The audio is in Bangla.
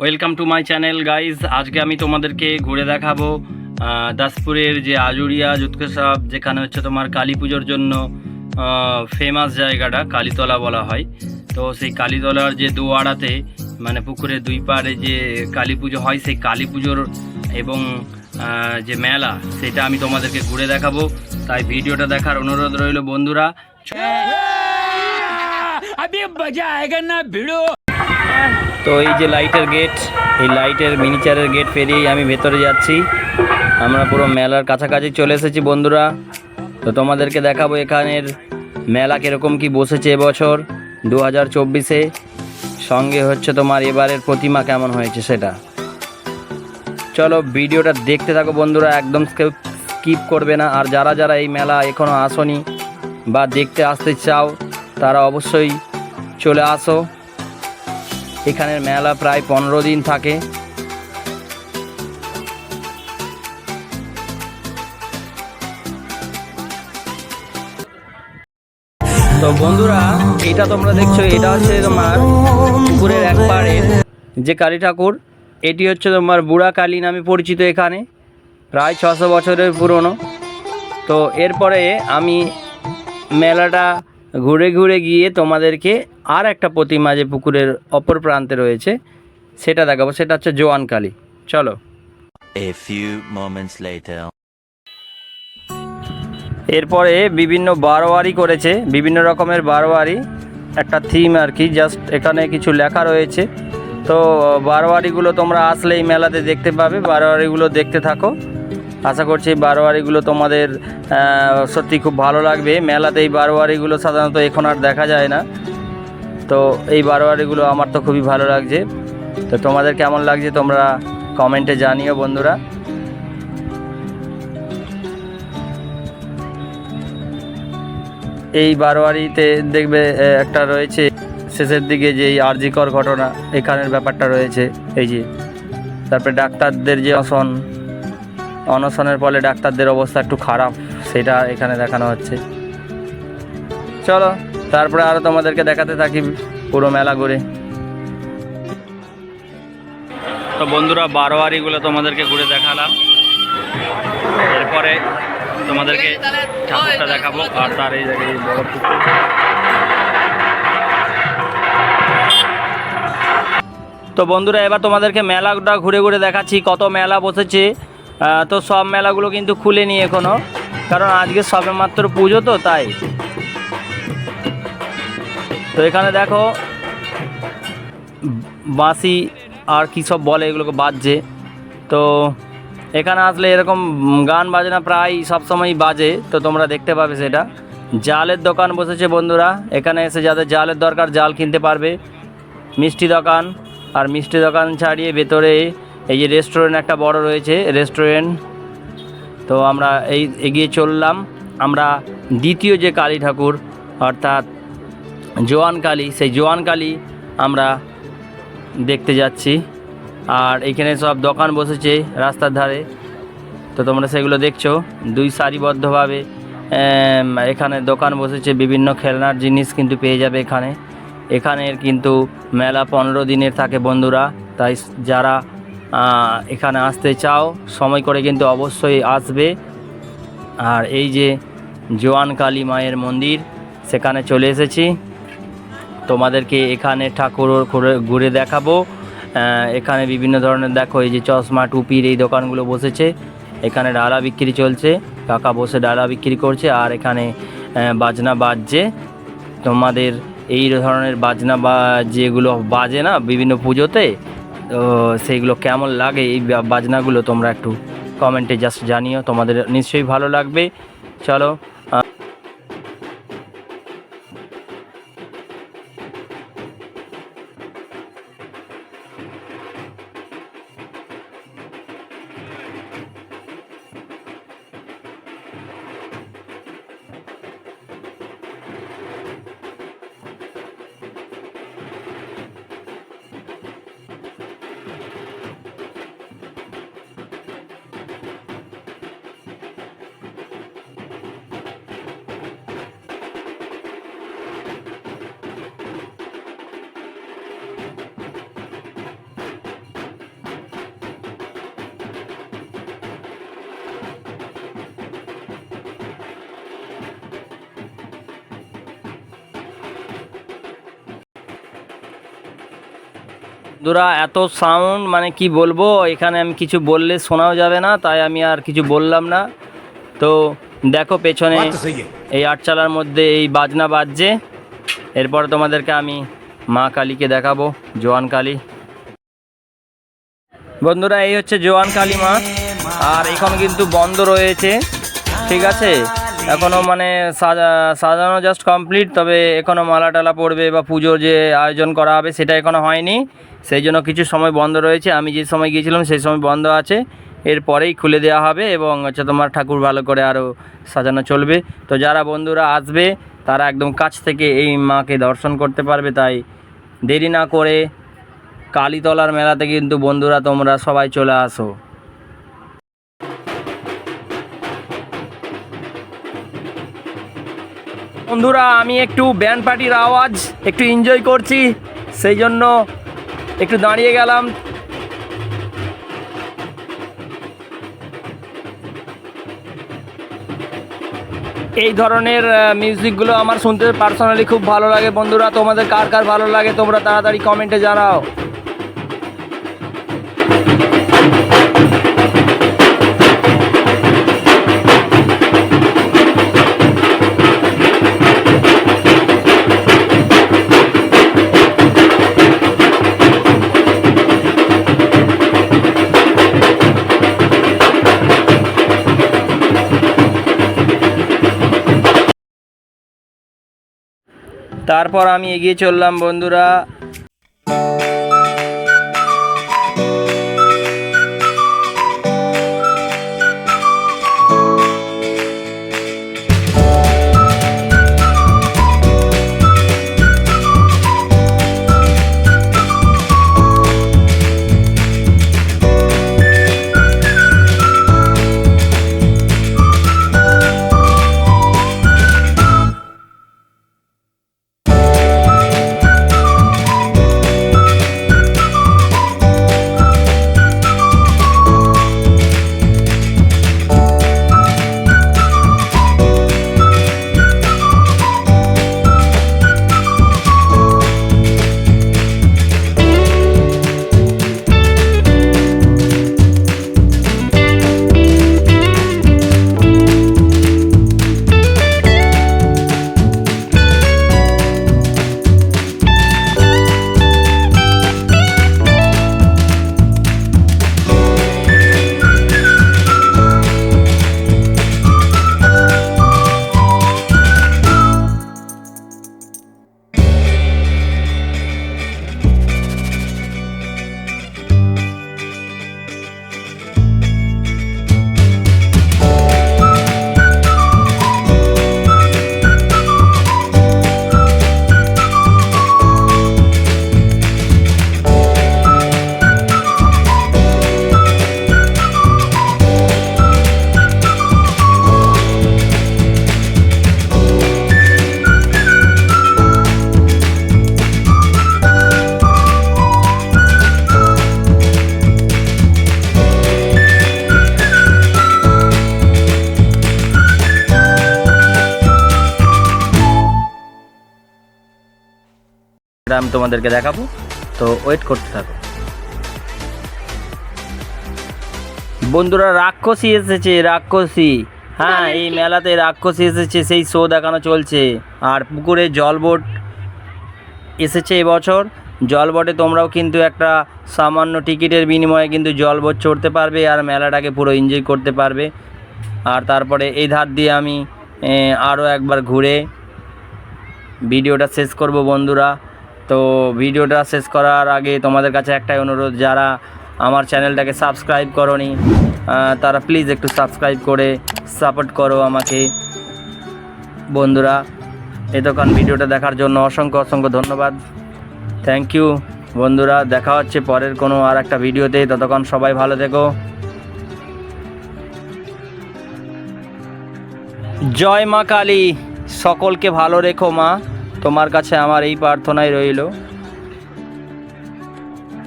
Welcome to my channel, guys. আজকে আমি তোমাদেরকে ঘুরে দেখাবো দাসপুরের যে আজুরিয়া জুৎকসাব যেখানে হচ্ছে তোমার কালী পুজোর জন্য ফেমাস জায়গাটা, কালীতলা বলা হয়। তো সেই কালীতলার যে দোয়াড়াতে মানে পুকুরের দুই পাড়ে যে কালী পুজো হয়, সেই কালী পুজোর এবং যে মেলা, সেটা আমি তোমাদেরকে ঘুরে দেখাবো। তাই ভিডিওটা দেখার অনুরোধ রইল বন্ধুরা। আমি আয়গা না ভিড়ো। তো এই যে লাইটের গেট, এই লাইটের মিনিচারের গেট পেরিয়েই আমি ভেতরে যাচ্ছি। আমরা পুরো মেলার কাছাকাছি চলে এসেছি বন্ধুরা। তো তোমাদেরকে দেখাবো এখানের মেলা কীরকম কি বসেছে এবছর দু হাজার চব্বিশে। সঙ্গে হচ্ছে তোমার এবারের প্রতিমা কেমন হয়েছে সেটা। চলো ভিডিওটা দেখতে থাকো বন্ধুরা, একদম স্কিপ করবে না। আর যারা যারা এই মেলা এখনও আসনি বা দেখতে আসতে চাও, তারা অবশ্যই চলে আসো। এখানের মেলা প্রায় পনেরো দিন থাকে। তো বন্ধুরা, এটা তোমরা দেখছ, এটা হচ্ছে তোমার পুকুরের এক পাড়ের যে কালী ঠাকুর। এটি হচ্ছে তোমার বুড়া কালী নামে পরিচিত এখানে, প্রায় ছশো বছরের পুরনো। তো এরপরে আমি মেলাটা ঘুরে ঘুরে গিয়ে তোমাদেরকে আর একটা প্রতিমা যে পুকুরের অপর প্রান্তে রয়েছে সেটা দেখাবো। সেটা হচ্ছে জোয়ান কালী। চলো. এরপরে বিভিন্ন বারোয়ারি করেছে বিভিন্ন রকমের বারোয়ারি। একটা থিম আর কি জাস্ট এখানে কিছু লেখা রয়েছে। তো বারোয়ারিগুলো তোমরা আসলে এই মেলাতে দেখতে পাবে বারোয়ারিগুলো দেখতে থাকো। আশা করছি এই বারোয়ারিগুলো তোমাদের সত্যি খুব ভালো লাগবে। মেলাতে এই বারোয়ারিগুলো সাধারণত এখন আর দেখা যায় না। তো এই বারোয়ারিগুলো আমার তো খুবই ভালো লাগছে। তো তোমাদের কেমন লাগছে তোমরা কমেন্টে জানিও বন্ধুরা। এই বারোয়ারিতে দেখবে একটা রয়েছে শেষের দিকে যে এই আরজিকর ঘটনা, এখানের ব্যাপারটা রয়েছে। এই যে, তারপরে ডাক্তারদের যে অনশন, অনশনের ফলে ডাক্তারদের অবস্থা একটু খারাপ, সেটা এখানে দেখানো হচ্ছে। চলো। তারপরে আরও তোমাদেরকে দেখাতে থাকি পুরো মেলা ঘুরে। তো বন্ধুরা, বারোয়ারিগুলো তোমাদেরকে ঘুরে দেখালাম। এরপরে তোমাদেরকে ঠাকুরটা দেখাবো আর তার এই জায়গায় তো বন্ধুরা, এবার তোমাদেরকে মেলাটা ঘুরে ঘুরে দেখাচ্ছি, কত মেলা বসেছে। তো সব মেলাগুলো কিন্তু খুলেনি এখনও, কারণ আজকে সবে মাত্র পুজো তো, তাই। তো এখানে দেখো, বাঁশি আর কী সব বলে এগুলোকে বাজছে। তো এখানে আসলে এরকম গান বাজনা প্রায় সবসময়ই বাজে, তো তোমরা দেখতে পাবে সেটা। জালের দোকান বসেছে বন্ধুরা, এখানে এসে যাদের জালের দরকার জাল কিনতে পারবে। মিষ্টি দোকান, আর মিষ্টি দোকান ছাড়িয়ে ভেতরে এই যে রেস্টুরেন্ট একটা বড় রয়েছে রেস্টুরেন্ট তো আমরা এই এগিয়ে চললাম, আমরা দ্বিতীয় যে কালী ঠাকুর, অর্থাৎ জোয়ান কালী, সেই জোয়ান কালী আমরা দেখতে যাচ্ছি। আর এখানে সব দোকান বসেছে রাস্তার ধারে। তো তোমরা সেগুলো দেখছ। দুই সারিবদ্ধভাবে এখানে দোকান বসেছে, বিভিন্ন খেলনার জিনিস কিন্তু পেয়ে যাবে এখানে। এখানের কিন্তু মেলা পনেরো দিনের থাকে বন্ধুরা। তাই যারা এখানে আসতে চাও, সময় করে কিন্তু অবশ্যই আসবে। আর এই যে জোয়ান কালী মায়ের মন্দির, সেখানে চলে এসেছি। তোমাদেরকে এখানে ঠাকুর ঘুরে দেখাবো। এখানে বিভিন্ন ধরনের দেখো, এই যে চশমা, টুপির এই দোকানগুলো বসেছে। এখানে ডালা বিক্রি চলছে, কাকা বসে ডালা বিক্রি করছে আর এখানে বাজনা বাজছে। তোমাদের এই ধরনের বাজনা বা যেগুলো বাজে না বিভিন্ন পুজোতে, তো সেইগুলো কেমন লাগে এই বাজনাগুলো তোমরা একটু কমেন্টে জাস্ট জানিও। তোমাদের নিশ্চয়ই ভালো লাগবে। চলো বন্ধুরা এত সাউন্ড মানে কি বলব এখানে আমি কিছু বললে শোনাও যাবে না তাই আমি আর কিছু বললাম না। তো দেখো পেছনে এই আটচালার মধ্যে এই বাজনা বাজছে। এরপর তোমাদেরকে আমি মা কালীকে দেখাবো জোয়ান কালী। বন্ধুরা এই হচ্ছে জোয়ান কালী মা আর এখন কিন্তু বন্ধ রয়েছে ঠিক আছে? এখনও মানে সাজা, সাজানো জাস্ট কমপ্লিট তবে এখনও মালা টালা পড়বে বা পুজোর যে আয়োজন করা হবে সেটা এখনও হয়নি। সেই জন্য কিছু সময় বন্ধ রয়েছে। আমি যে সময় গিয়েছিলাম সেই সময় বন্ধ আছে। এরপরেই খুলে দেওয়া হবে এবং হচ্ছে তোমার ঠাকুর ভালো করে আরও সাজানো চলবে। তো যারা বন্ধুরা আসবে, তারা একদম কাছ থেকে এই মাকে দর্শন করতে পারবে। তাই দেরি না করে কালীতলার মেলাতে কিন্তু বন্ধুরা তোমরা সবাই চলে আসো। বন্ধুরা, আমি একটু ব্যান্ড পার্টির আওয়াজ, একটু এনজয় করছি, সেই জন্য একটু দাঁড়িয়ে গেলাম। এই ধরনের মিউজিকগুলো আমার শুনতে পার্সোনালি খুব ভালো লাগে বন্ধুরা। তোমাদের কার কার ভালো লাগে তোমরা তাড়াতাড়ি কমেন্টে জানাও। তারপর আমি এগিয়ে চললাম বন্ধুরা। আমি তোমাদেরকে দেখাবো। তো ওয়েট করতে থাকো। বন্ধুরা রাক্ষসী এসেছে রাক্ষসী। হ্যাঁ এই মেলাতে রাক্ষসী এসেছে সেই শো দেখানো চলছে। আর পুকুরে জলবোট এসেছে এবছর জলবোটে তোমরাও কিন্তু একটা সামান্য টিকিটের বিনিময়ে কিন্তু জলবোট চড়তে পারবে আর মেলাটাকে পুরো এনজয় করতে পারবে। আর তারপরে এই ধার দিয়ে আমি আরও একবার ঘুরে ভিডিওটা শেষ করব বন্ধুরা। তো ভিডিওটা শেষ করার আগে তোমাদের কাছে একটাই অনুরোধ, যারা আমার চ্যানেলটাকে সাবস্ক্রাইব করনি তারা প্লিজ একটু সাবস্ক্রাইব করে সাপোর্ট করো আমাকে। বন্ধুরা, এতক্ষণ ভিডিওটা দেখার জন্য অসংখ্য অসংখ্য ধন্যবাদ। থ্যাংক ইউ বন্ধুরা, দেখা হচ্ছে পরের কোনো আর একটা ভিডিওতে। ততক্ষণ সবাই ভালো থেকো। জয় মা কালী। সকলকে ভালো রেখো মা। তোমার কাছে আমার এই প্রার্থনাই রইল।